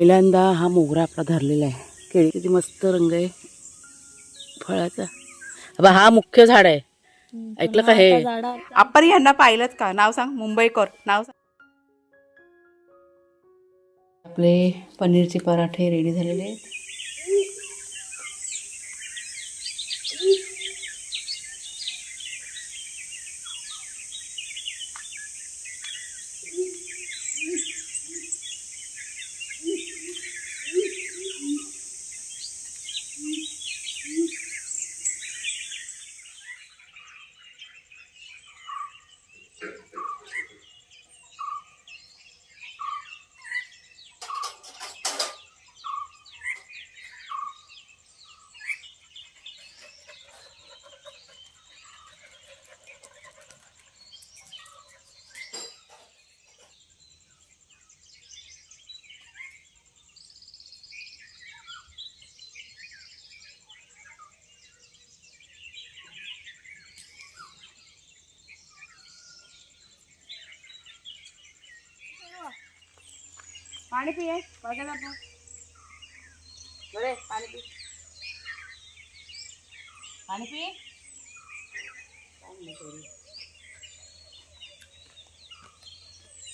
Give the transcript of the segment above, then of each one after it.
पहिल्यांदा हा मोगरा आपला धरलेला आहे. केळी किती मस्त रंग आहे. फळाचा. बा हा मुख्य झाड आहे. ऐकलं का हे? आपण यांना पाहिलं का? नाव सांग. मुंबईकर नाव सांग. आपले पनीरचे पराठे रेडी झालेले आहेत. पाणी पिये बघायला आपण बरे पाणी पी पाणी पी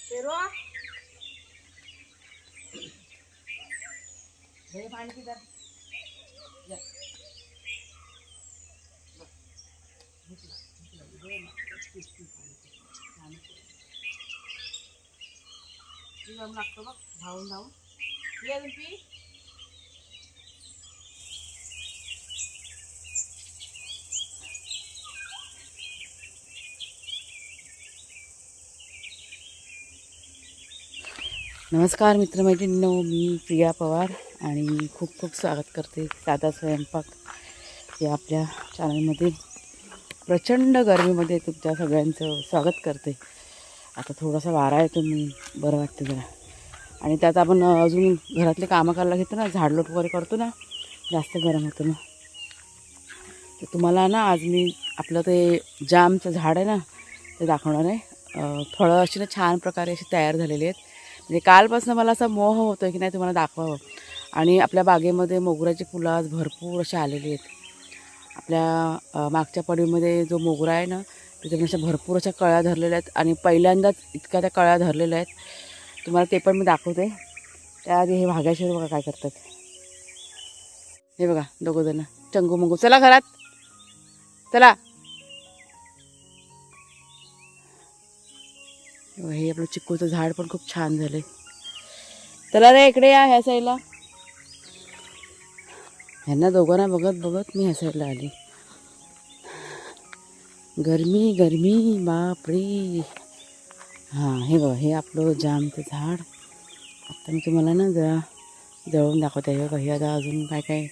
पेरू हे पाणी पी जरा. जा. पी जाऊन लागतो बघ धावून धावून. पी अजून पी नमस्कार मित्रमैत्रिणींनो मी प्रिया पवार आणि खूप खूप स्वागत करते साधा स्वयंपाक या आपल्या चॅनलमध्ये प्रचंड गरमीमध्ये तुमच्या सगळ्यांचं स्वागत करते. आता थोडासा वारा येतो मी बरं वाटतं जरा. आणि त्यात आपण अजून घरातले कामं करायला घेतो ना झाडलोट वगैरे करतो ना जास्त गरम होतं ना. तर तुम्हाला ना आज मी आपलं ते जामचं झाड आहे ना ते दाखवणार आहे. फळं अशी ना छान प्रकारे अशी तयार झालेली आहेत. म्हणजे कालपासून मला असा मोह होतो की नाही तुम्हाला दाखवावं. आणि आपल्या बागेमध्ये मोगऱ्याची फुलं आज भरपूर अशी आलेली आहेत. आपल्या मागच्या पडीमध्ये जो मोगरा आहे ना त्याच्यामध्ये अशा भरपूर अशा कळ्या धरलेल्या आहेत आणि पहिल्यांदाच इतक्या त्या कळ्या धरलेल्या आहेत. तुम्हाला ते पण मी दाखवते. त्याआधी हे भाग्याश्वर बघा काय करतात. हे बघा दोघं जण. चंगू मंगू. चला घरात. चला. हे आपलं चिक्कूचं झाड पण खूप छान झालंय. चला रे इकडे या ह्या साईडला ह्यांना दोघांना बघत बघत मी ह्या साईडला आली. गरमी गरमी बापरे. हां हे बघा हे आपलं जामचं झाड. आता मी तुम्हाला ना जरा जळून दाखवते. आहे बघा हे आता अजून काय काय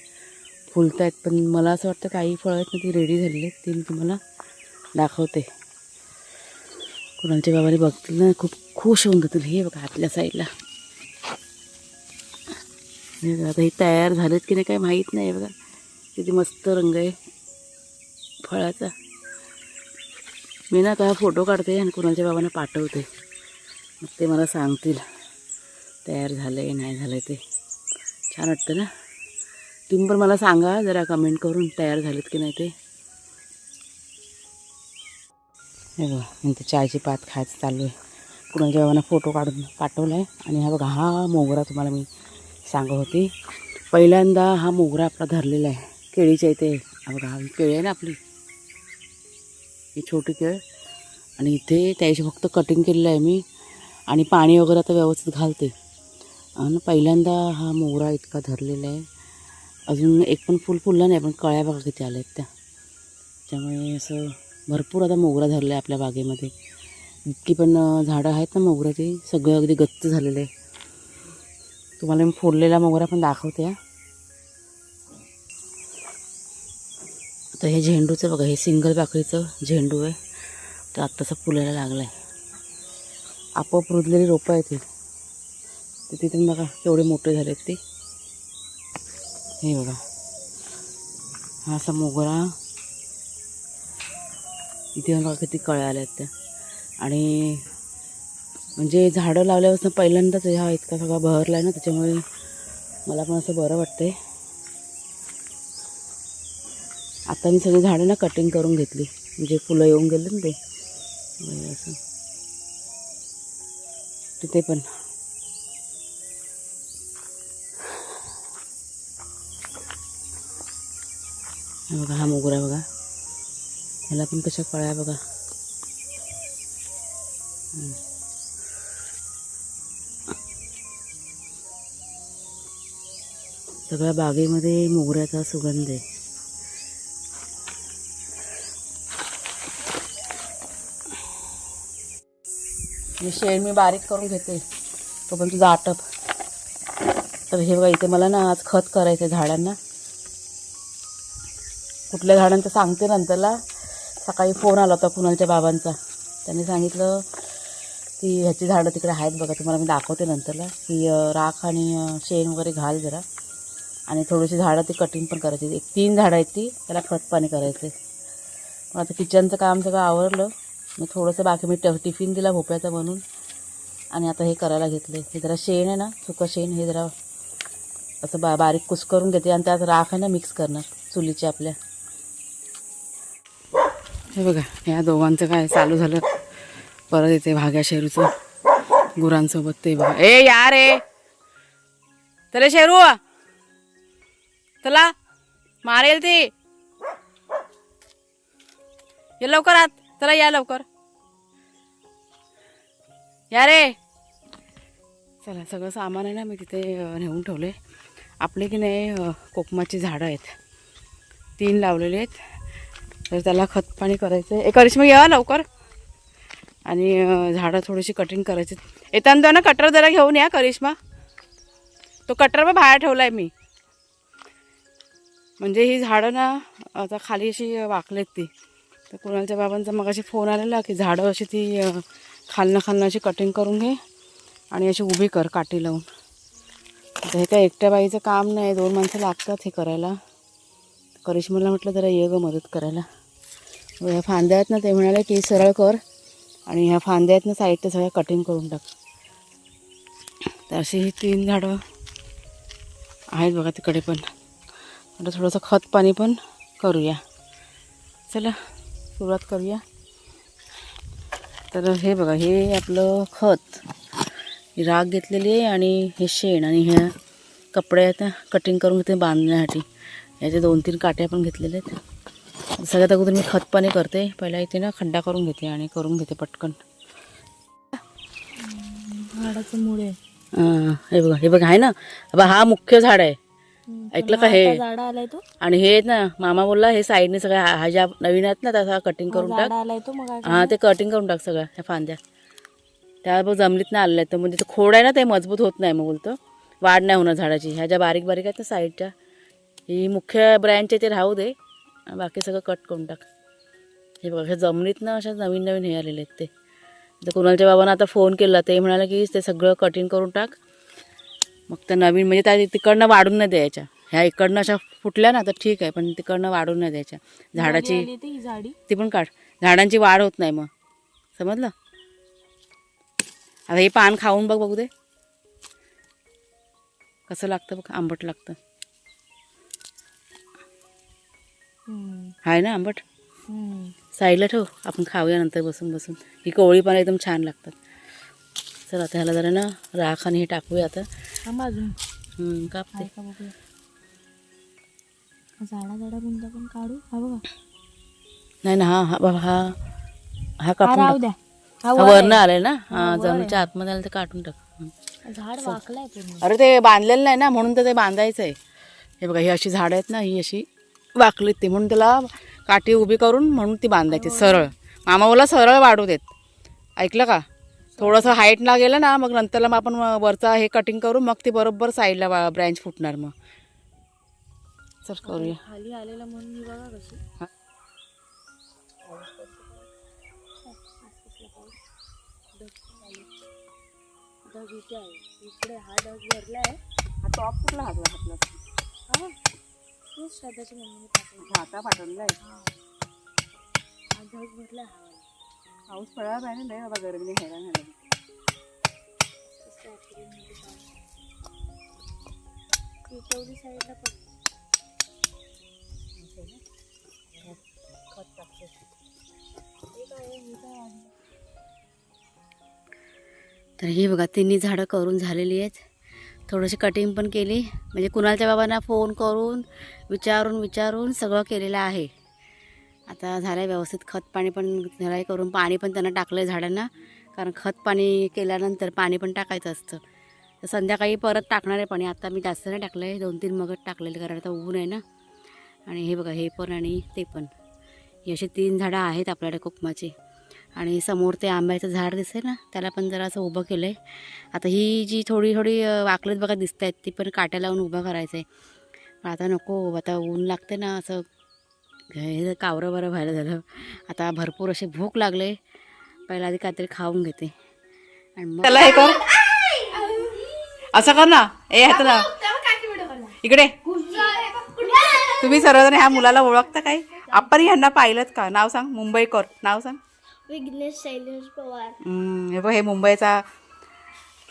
फुलत आहेत पण मला असं वाटतं काही फळं आहेत ना ती रेडी झालेली आहेत. ती मी तुम्हाला दाखवते. कुणालच्या बाबाने बघतील ना खूप खुश होऊन जातील. हे बघा आतल्या साईडला. हे आता हे तयार झालेत की नाही काही माहीत नाही. बघा किती मस्त रंग आहे फळाचा. मी ना आता फोटो काढते आणि कुणालच्या बाबांना पाठवते. मग ते मला सांगतील तयार झालं आहे नाही झालं ते. छान वाटतं ना? तुम्ही पण मला सांगा जरा कमेंट करून तयार झालेत की नाही ते. हे बघा नंतर चायची पात खायचं चालू आहे कुणाच्या बाबांना फोटो काढून पाठवला आहे आणि हा बघा हा मोगरा तुम्हाला मी सांगत होती. पहिल्यांदा हा मोगरा आपला धरलेला आहे. केळीच्या इथे. हा बघा केळी आहे ना आपली? ही छोटी केळ आणि इथे त्याची फक्त कटिंग केलेलं आहे मी. आणि पाणी वगैरे आता व्यवस्थित घालते. आणि पहिल्यांदा हा मोगरा इतका धरलेला आहे. अजून एक पण फुल फुललं नाही पण कळ्या बघा किती आल्या आहेत त्या. त्यामुळे असं भरपूर आता मोगरा धरला आहे आपल्या बागेमध्ये. इतकी पण झाडं आहेत ना मोगऱ्याची सगळं अगदी गच्च झालेलं आहे. तुम्हाला मी फोडलेला मोगरा पण दाखवते हा. तर हे झेंडूचं बघा हे सिंगल पाकळीचं झेंडू आहे. तर आत्ताचा फुलायला लागला आहे आपोआप रुजलेली रोपं आहेत ती तर तिथून बघा केवढे मोठे झालेत ते. हे बघा. हा असा मोगरा. इथे बघा किती कळ्या आल्या आहेत त्या. आणि म्हणजे झाडं लावल्यापासून पहिल्यांदाच हा इतका सगळा बहरला आहे ना त्याच्यामुळे मला पण असं बरं वाटतंय. आता मी सगळी झाडं ना कटिंग करून घेतली. म्हणजे फुलं येऊन गेले ना ते. म्हणजे असं. तिथे पण. बघा हा मोगरा बघा. ह्याला पण कशा कळ्या बघा. सगळ्या बागेमध्ये मोगऱ्याचा सुगंध आहे. हे शेण मी बारीक करून घेते. तो पण तुझा आटप तर हे बघा इथे मला ना आज खत करायचं आहे झाडांना. कुठल्या झाडांचं सांगते नंतरला. सकाळी फोन आला होता कुणालच्या बाबांचा. त्यांनी सांगितलं की ह्याची झाडं तिकडे आहेत बघा तुम्हाला मी दाखवते नंतरला. की राख आणि शेण वगैरे घाल जरा. आणि थोडीशी झाडं ती कटिंग पण करायची. एक तीन झाडं आहेत ती त्याला खत पाणी करायचं मग आता किचनचं काम सगळं आवरलं. मग थोडंसं बाकी मी ट टिफिन दिला भोपळ्याचा बनवून. आणि आता हे करायला घेतलं हे जरा शेण आहे ना सुकं शेण हे जरा असं बा बारीक कुस करून घेते. आणि त्यात राख आहे ना मिक्स करणार. चुलीचे आपल्या. हे बघा या दोघांचं काय चालू झालं. परत येते भाग्या शेरूचं. गुरांसोबत ते बघा. ए या रे! चले शेरू! चला. मारेल ते. ये लवकर आत. चला या लवकर. या रे. चला सगळं सामान आहे ना मी तिथे नेऊन ठेवले आपले की नाही कोकमाची झाडं आहेत. तीन लावलेले आहेत. तर त्याला खतपाणी करायचं आहे करिश्मा या लवकर. आणि झाडं थोडीशी कटिंग करायची. येताना ना कटर जरा घेऊन या करिश्मा. तो कटर पण बाहेर ठेवला आहे मी. म्हणजे ही झाडं ना आता खाली अशी वाकलेत ती. तर कुणालच्या बाबांचा मग अशी फोन आलेला की झाडं अशी ती खालनं खालनं अशी कटिंग करून घे आणि अशी उभी कर काठी लावून. आता हे काय एकट्या बाईचं काम नाही दोन माणसं लागतात हे करायला. करिश्माला म्हटलं जरा ये ग मदत करायला. ह्या फांद्या आहेत ना ते म्हणाले की सरळ कर आणि ह्या फांद्या आहेत ना साईडच्या सगळ्या कटिंग करून टाक. तर अशी ही तीन झाडं आहेत बघा तिकडे पण. आता थोडंसं खत पाणी पण करूया. चला. सुरुवात करूया. तर हे बघा हे आपलं खत. ही राग घेतलेली आहे आणि हे शेण आणि ह्या कपडे आता कटिंग करून घेते बांधण्यासाठी. याचे दोन तीन काट्या पण घेतलेल्या आहेत. सगळ्यात अगोदर मी खत पाणी करते. पहिला इथे ना खड्डा करून घेते आणि करून घेते पटकन. झाडाचं मुळे हां, बघा हे बघा आहे ना? बघा हा मुख्य झाड आहे. ऐकलं का हे? झाड आलाय तो. आणि हे ना मामा बोलला हे साईडने सगळ्या हा- ज्या नवीन आहेत ना तसा कटिंग करून टाक. आलाय तो मग हा ते कटिंग करून टाक सगळ्या ह्या फांद्या. त्या बघ जमलीत ना आलेल्या आहेत. तर म्हणजे ते खोड आहे ना ते मजबूत होत नाही मग बोलतो. वाढ नाही होणार झाडाची. ह्या ज्या बारीक बारीक आहेत ना साईडच्या ही मुख्य ब्रँच आहे ते राहू दे. बाकी सगळं कट करून टाक. हे बघा हे जमलीत ना अशा नवीन नवीन हे आलेले आहेत ते. तर कुणालच्या बाबांना आता फोन केला ते म्हणाले की ते सगळं कटिंग करून टाक. मग त्या नवीन म्हणजे त्या तिकडनं वाढून नाही द्यायच्या. ह्या इकडनं अशा फुटल्या ना तर ठीक आहे पण तिकडनं वाढून नाही द्यायच्या. झाडाची झाडी? ती पण काढ. झाडांची वाढ होत नाही मग. समजलं? आता हे पान खाऊन बघ बघू दे. कसं लागतं बघ आंबट लागतं. आहे ना आंबट? साईडला ठेव आपण खाऊया नंतर बसून बसून. ही कोवळी पण एकदम छान लागतात. चल आता ह्याला जरा ना राख आणि हे टाकूया आता. अजून. कापते. पण काढू. हा बघा. नाही ना हा हा बाबा हा हा कापून राहू टाक. द्या. हा वरनं आलाय ना? हा जमिनीच्या आतमध्ये आलं तर काढून टाक. झाड वाकलाय पूर्ण. अरे ते बांधलेलं नाही ना म्हणून तर ते बांधायचं आहे हे बघा ही अशी झाडं आहेत ना ही अशी वाकलीत ती. म्हणून त्याला काठी उभी करून म्हणून ती बांधायची सरळ. मामा बोला सरळ वाढू देत. ऐकलं का? थोडंसं हाईटला गेलं ना मग नंतरला मग आपण वरचा हे कटिंग करू मग ती बरोबर साईडला ब्रँच फुटणार मग. चल करूया. खाली आलेला म्हणून मी बघा कशी. हा. ढग इथे आहे. इकडे हा ढग भरलाय हा टॉप कुठला हातला हातला? हा. तेच श्रद्धाची मम्मीने पाठवली हाता पाठवलेला आहे. हा. ढग हा. वाला. पाऊस पडायला पाहिजे नाही बाबा गरमीने हैराण झालं असं साईडला पण खत टाकते तर ही बघा तिन्ही झाडं करून झालेली आहेत. थोडीशी कटिंग पण केली. म्हणजे कुणालच्या बाबांना फोन करून विचारून विचारून सगळं केलेलं आहे. आता झालं आहे व्यवस्थित. खत पाणी पण झालं करून पाणी पण त्यांना टाकलं आहे झाडांना. कारण खत पाणी केल्यानंतर पाणी पण टाकायचं असतं. तर संध्याकाळी परत टाकणार आहे पाणी. आता मी जास्त नाही टाकलं आहे दोन तीन मगच टाकलेले कारण आता ऊन आहे ना. आणि हे बघा हे पण आणि ते पण. ही अशी तीन झाडं आहेत आपल्याकडे कोकमाचे. आणि समोर ते आंब्याचं झाड दिसते ना त्याला पण जरा असं उभं केलं आहे आता ही जी थोडी थोडी अ, वाकलेत बघा दिसत आहेत ती पण काट्या लावून उभं करायचं आहे आता नको आता ऊन लागते ना असं हे कावरं बरं व्हायला झालं. आता भरपूर अशी भूक लागले. पहिला आधी काहीतरी खाऊन घेते. आणि मग त्याला हे कर. असं कर ना. ए हात ना. इकडे. तुम्ही सर्वजण ह्या मुलाला ओळखता काय? आपण ह्यांना पाहिलं का? नाव सांग. मुंबईकर नाव सांग. विघ्नेश शैलेश पवार. हे बघ हे मुंबईचा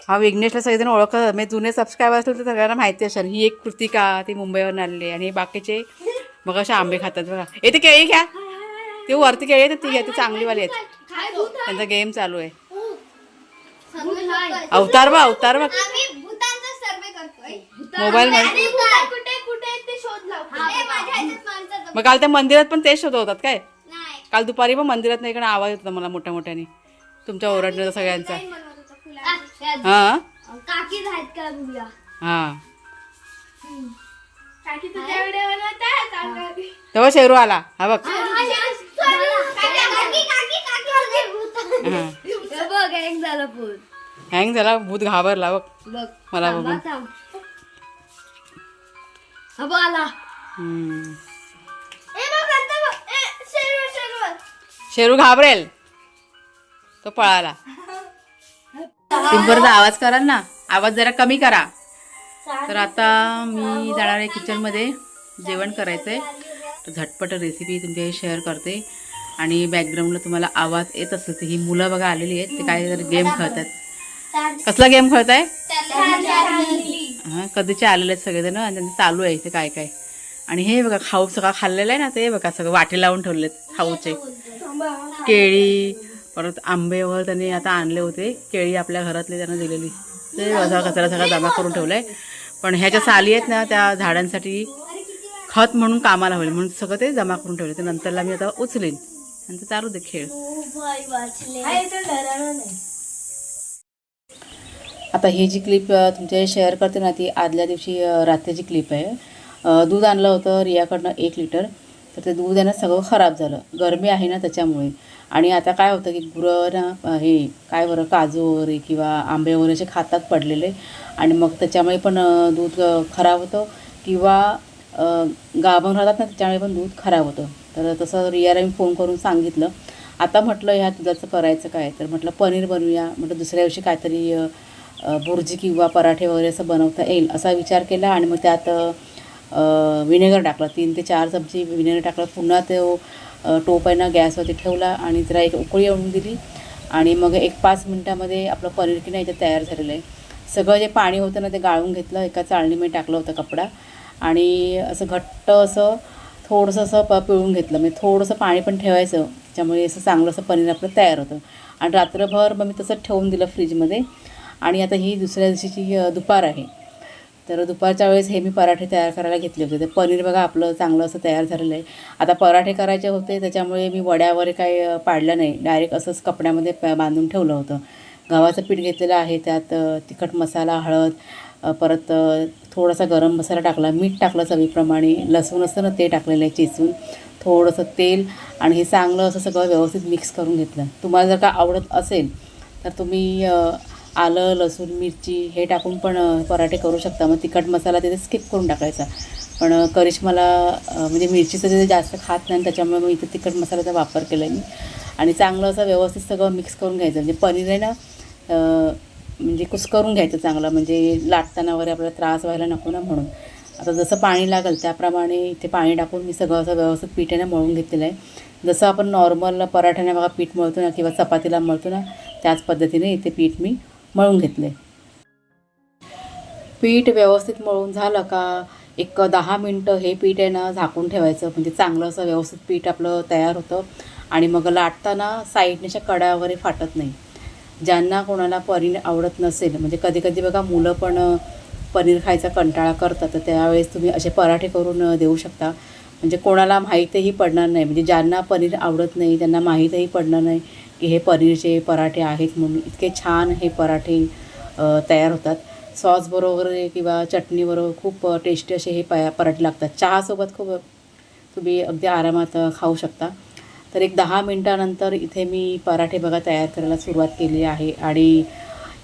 हा विघ्नेशला सगळेजण ओळखत म्हणजे जुने सबस्क्रायबर असतील तर सगळ्यांना माहिती असेल. ही एक कृतिका ती मुंबईवरून आलेली आहे. आणि बाकीचे बघा असे आंबे खातात बघा. येते केळी घ्या ते वरती केळी आहेत ती घ्या ती चांगलीवाली आहेत. त्यांचा गेम चालू आहे. अवतार बघ अवतार बघ. मोबाईल मध्ये. शोध मग काल त्या मंदिरात पण तेच शोधवतात काय? नाही. काल दुपारी पण मंदिरात नाही इकडे आवाज होता मला मोठ्या मोठ्याने. तुमच्या ओरडण्याचा सगळ्यांचा. हां? हां. तेव्हा शेरू आला. हा बघ. हां हँग झाला भूत. घाबरला बघ. बघ मला बघून. शेरू घाबरेल. तो पळाला. तुम्ही परत आवाज कराल ना. आवाज जरा कमी करा. तर आता मी जाणार आहे किचनमध्ये. जेवण करायचं आहे तर झटपट रेसिपी तुमच्याशी शेअर करते. आणि बॅकग्राऊंडला तुम्हाला आवाज येत असेल तर ही मुलं बघा आलेली आहेत ते काय गेम खेळतात. कसला गेम खेळताय? हां कधीचे आलेले आहेत सगळेजण आणि त्यांचं चालू आहे ते काय काय. आणि हे बघा खाऊ सगळं खाल्लेलं आहे ना ते बघा सगळं वाटे लावून ठेवलेत खाऊचे. केळी परत आंबे वगैरे त्यांनी आता आणले होते. केळी आपल्या घरातले त्यांना दिलेली. ते असा कचरा सगळा जमा करून ठेवलाय. पण ह्या ज्या साली आहेत ना त्या झाडांसाठी खत म्हणून कामाला होईल म्हणून सगळं ते जमा करून ठेवले ते नंतरला मी आता उचलेन. नंतर चालू दे खेळ. आता ही जी क्लिप तुमच्या शेअर करते ना ती आदल्या दिवशी रात्रीची क्लिप आहे. दूध आणलं होतं रियाकडनं एक लिटर तर ते दूध आहे ना सगळं खराब झालं. गरमी आहे ना त्याच्यामुळे. आणि आता काय होतं की गुरं ना हे काय बरं काजू वगैरे किंवा आंबे वगैरे असे खातात पडलेले. आणि मग त्याच्यामुळे पण दूध खराब होतं. किंवा गाभण राहतात ना त्याच्यामुळे पण दूध खराब होतं. तर तसं रियाला मी फोन करून सांगितलं. आता म्हटलं ह्या दुधाचं करायचं काय? तर म्हटलं पनीर बनवूया. म्हटलं दुसऱ्या दिवशी काहीतरी भुर्जी बुर्जी किंवा पराठे वगैरे असं बनवता येईल. असा विचार केला आणि मग त्यात विनेगर टाकलं. तीन ते चार चमचे विनेगर टाकलं. पुन्हा तो टोप आहे ना गॅसवरती ठेवला आणि जरा एक उकळी आणून दिली. आणि मग एक पाच मिनटामध्ये आपलं पनीर की नाही तयार झालेलं आहे. सगळं जे पाणी होतं ना ते गाळून घेतलं. एका चाळणीमध्ये टाकलं होतं कपडा. आणि असं घट्ट असं थोडंसं असं प पिळून घेतलं. म्हणजे थोडंसं पाणी पण ठेवायचं. त्यामुळे असं चांगलं असं पनीर आपलं तयार होतं. आणि रात्रभर मग मी तसं ठेवून दिलं फ्रीजमध्ये. आणि आता ही दुसऱ्या दिवशीची दुपार आहे. तर दुपारच्या वेळेस हे मी पराठे तयार करायला घेतले होते. ते पनीर बघा आपलं चांगलं असं तयार झालेलं आहे. आता पराठे करायचे होते त्याच्यामुळे मी वड्या वगैरे काही पाडलं नाही. डायरेक्ट असंच कपड्यामध्ये प- बांधून ठेवलं होतं. गव्हाचं पीठ घेतलेलं आहे त्यात तिखट मसाला हळद परत थोडासा गरम मसाला टाकला. मीठ टाकलं चवीप्रमाणे लसूण असतं ना ते टाकलेलं आहे चेचून. थोडंसं तेल आणि हे चांगलं असं सगळं व्यवस्थित मिक्स करून घेतलं. तुम्हाला जर का आवडत असेल तर तुम्ही आलं लसूण मिरची हे टाकून पण पराठे करू शकता. मग तिखट मसाला तिथे स्किप करून टाकायचा. पण करिश्माला म्हणजे मिरचीचं तिथे जास्त खात नाही त्याच्यामुळे मग इथे तिखट मसाल्याचा वापर केला आहे मी. आणि चांगलं असं व्यवस्थित सगळं मिक्स करून घ्यायचं. म्हणजे पनीर आहे ना म्हणजे कुस्करून घ्यायचं चांगलं. म्हणजे लाटताना वगैरे आपल्याला त्रास व्हायला नको ना म्हणून. आता जसं पाणी लागेल त्याप्रमाणे इथे पाणी टाकून मी सगळं असं व्यवस्थित पिठेनं मळून घेतलेलं आहे. जसं आपण नॉर्मल पराठ्याने बघा पीठ मळतो ना किंवा चपातीला मळतो ना त्याच पद्धतीने इथे पीठ मी मळून घेतले. पीठ व्यवस्थित मळून झालं का एक दहा मिनटं हे पीठ आहे ना झाकून ठेवायचं. म्हणजे चांगलं असं व्यवस्थित पीठ आपलं तयार होतं. आणि मग लाटताना साईडनेच्या कडा वगैरे फाटत नाही. ज्यांना कोणाला पनीर आवडत नसेल म्हणजे कधी कधी बघा मुलं पण पनीर खायचा कंटाळा करतात. तर त्यावेळेस तुम्ही असे पराठे करून देऊ शकता. म्हणजे कोणाला माहीतही पडणार नाही. म्हणजे ज्यांना पनीर आवडत नाही त्यांना माहीतही पडणार नाही की हे पनीरचे पराठे आहेत म्हणून. इतके छान हे पराठे तयार होतात. सॉसबरोबर किंवा चटणीबरोबर खूप टेस्टी असे हे पया पराठे लागतात. चहासोबत खूप तुम्ही अगदी आरामात खाऊ शकता. तर एक दहा मिनटानंतर इथे मी पराठे बघा तयार करायला सुरुवात केली आहे आणि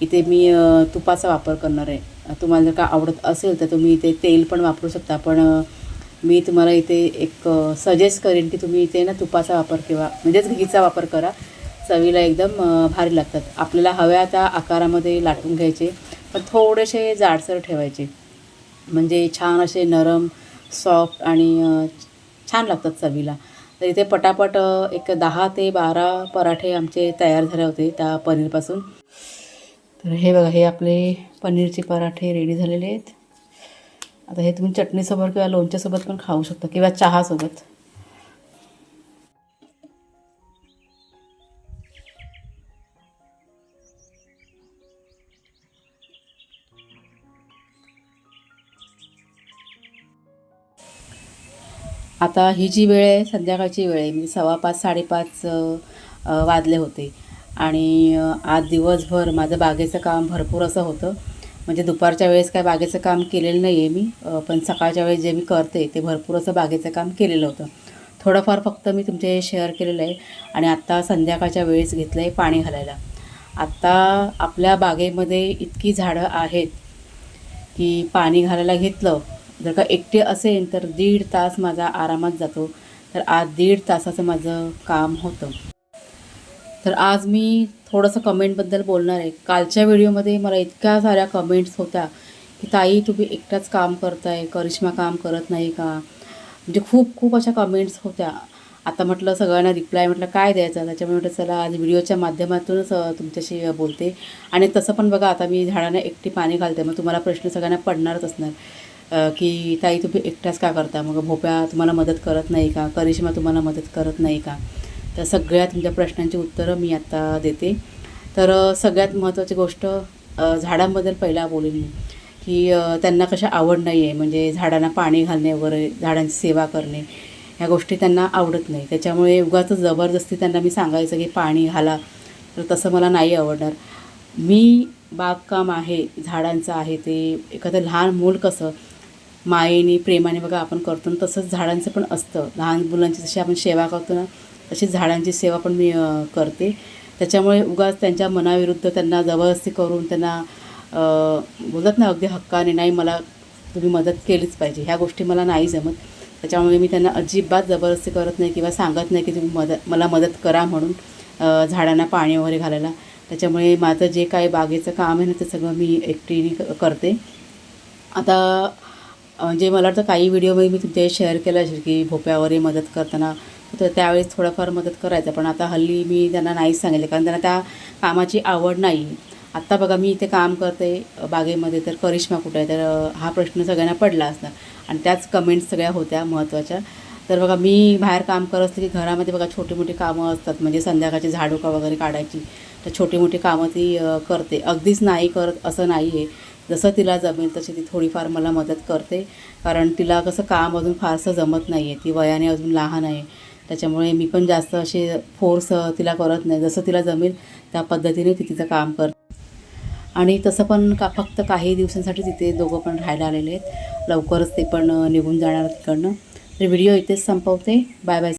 इथे मी तुपाचा वापर करणार आहे. तुम्हाला जर का आवडत असेल तर तुम्ही इथे तेल पण वापरू शकता. पण मी तुम्हाला इथे एक सजेस्ट करेन की तुम्ही इथे ना तुपाचा वापर किंवा म्हणजेच घीचा वापर करा. चवीला एकदम भारी लागतात. आपल्याला हव्या त्या आकारामध्ये लाटून घ्यायचे पण थोडेसे जाडसर ठेवायचे. म्हणजे छान असे नरम सॉफ्ट आणि छान लागतात चवीला. तर इथे पटापट एक दहा ते बारा पराठे आमचे तयार झाले होते त्या पनीरपासून. तर हे बघा हे आपले पनीरचे पराठे रेडी झालेले आहेत. आता हे तुम्ही चटणीसोबत किंवा लोणच्यासोबत पण खाऊ शकता किंवा चहासोबत. आता ही जी वेळ आहे संध्याकाळची वेळ आहे म्हणजे सव्वा पाच साडेपाच वाजले होते. आणि आज दिवसभर माझं बागेचं काम भरपूर असं होतं. म्हणजे दुपारच्या वेळेस काय बागेचं काम केलेलं नाही आहे मी पण सकाळच्या वेळेस जे मी करते ते भरपूर असं बागेचं काम केलेलं होतं. थोडंफार फक्त मी तुमचे शेअर केलेलं आहे आणि आत्ता संध्याकाळच्या वेळेस घेतलं आहे पाणी घालायला. आत्ता आपल्या बागेमध्ये इतकी झाडं आहेत की पाणी घालायला घेतलं जर का एकटे असेल तर दीड तास माझा आरामात जातो. तर आज दीड तासाचं माझं काम होतं. तर आज मी थोडंसं कमेंटबद्दल बोलणार आहे. कालच्या व्हिडिओमध्ये मला इतक्या साऱ्या कमेंट्स होत्या की ताई तुम्ही एकटाच काम करताय करिश्मा काम करत नाही का? म्हणजे खूप खूप अशा कमेंट्स होत्या. आता म्हटलं सगळ्यांना रिप्लाय म्हटलं काय द्यायचं? त्याच्यामुळे म्हटलं चला आज व्हिडिओच्या माध्यमातूनच तुमच्याशी बोलते. आणि तसं पण बघा आता मी झाडांना एकटी पाणी घालते. मग तुम्हाला प्रश्न सगळ्यांना पडणारच असणार की ताई तुम्ही एकटाच का करता? मग भोप्या तुम्हाला मदत करत नाही का? करिश्मा तुम्हाला मदत करत नाही का? तर सगळ्या तुमच्या म्हणजे प्रश्नांची उत्तरं मी आता देते. तर सगळ्यात महत्त्वाची गोष्ट झाडांबद्दल पहिला बोलेन मी की त्यांना कशा आवड नाही आहे म्हणजे झाडांना पाणी घालणे वगैरे झाडांची सेवा करणे ह्या गोष्टी त्यांना आवडत नाही. त्याच्यामुळे उगाच जबरदस्ती त्यांना मी सांगायचं की पाणी घाला तर तसं मला नाही आवडणार. मी बागकाम आहे झाडांचं आहे ते एखादं लहान मूल कसं मायेने प्रेमाने बघा आपण करतो ना तसंच झाडांचं पण असतं. लहान मुलांची जशी आपण सेवा करतो ना तशीच झाडांची सेवा पण मी करते. त्याच्यामुळे उगाच त्यांच्या मनाविरुद्ध त्यांना जबरदस्ती करून त्यांना बोलतात ना अगदी हक्काने नाही मला तुम्ही मदत केलीच पाहिजे. ह्या गोष्टी मला नाही जमत. त्याच्यामुळे मी त्यांना अजिबात जबरदस्ती करत नाही किंवा सांगत नाही की तुम्ही मदत मला मदत करा म्हणून झाडांना पाणी वगैरे घालायला. त्याच्यामुळे माझं जे काही बागेचं काम आहे ना ते सगळं मी एकटीने क- करते. आता म्हणजे मला वाटतं काही व्हिडिओमध्ये मी तुमच्या शेअर केला असेल की भोप्यावरही मदत करताना तर त्यावेळेस थोडंफार मदत करायचं. पण आता हल्ली मी त्यांना नाहीच सांगितलं कारण त्यांना त्या कामाची आवड नाही. आत्ता बघा मी इथे काम करते बागेमध्ये तर करिश्मा कुठे आहे? तर हा प्रश्न सगळ्यांना पडला असणार. आणि त्याच कमेंट्स सगळ्या होत्या महत्त्वाच्या. तर बघा मी बाहेर काम करत असते की घरामध्ये बघा छोटी मोठी कामं असतात. म्हणजे संध्याकाळची झाडुका वगैरे काढायची. तर छोटी मोठी कामं ती करते. अगदीच नाही करत असं नाही आहे जसं तिला जमेल तशी ती थोडीफार मला मदत करते. कारण तिला कसं काम अजून फारसं जमत नाही आहे ती वयाने अजून लहान आहे. त्याच्यामुळे मी पण जास्त असे फोर्स तिला करत नाही. जसं तिला जमेल त्या पद्धतीने ती तिचं काम करते आणि तसं पण का फक्त काही दिवसांसाठी तिथे दोघं पण राहायला आलेले आहेत. लवकरच ते पण निघून जाणार तिकडनं. तर व्हिडिओ इथेच संपवते. Bye bye.